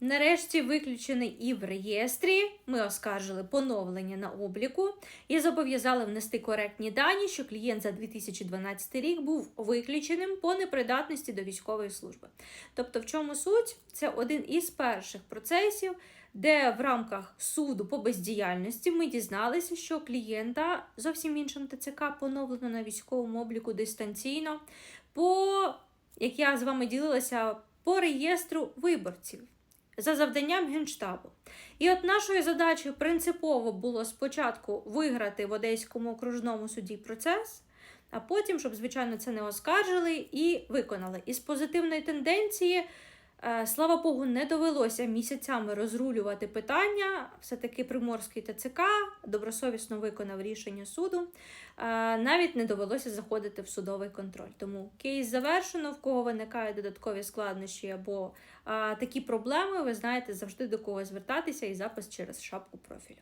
Нарешті виключений і в реєстрі. Ми оскаржили поновлення на обліку і зобов'язали внести коректні дані, що клієнт за 2012 рік був виключеним по непридатності до військової служби. Тобто, в чому суть? Це один із перших процесів, де в рамках суду по бездіяльності ми дізналися, що клієнта зовсім іншим ТЦК поновлено на військовому обліку дистанційно, по як я з вами ділилася, по реєстру виборців за завданням Генштабу. І от нашою задачею принципово було спочатку виграти в Одеському окружному суді процес, а потім, щоб, звичайно, це не оскаржили і виконали. Із позитивної тенденції, слава Богу, не довелося місяцями розрулювати питання. Все-таки Приморський ТЦК добросовісно виконав рішення суду. Е, Навіть не довелося заходити в судовий контроль. Тому кейс завершено, в кого виникають додаткові складнощі або такі проблеми, ви знаєте завжди до кого звертатися і запис через шапку профілю.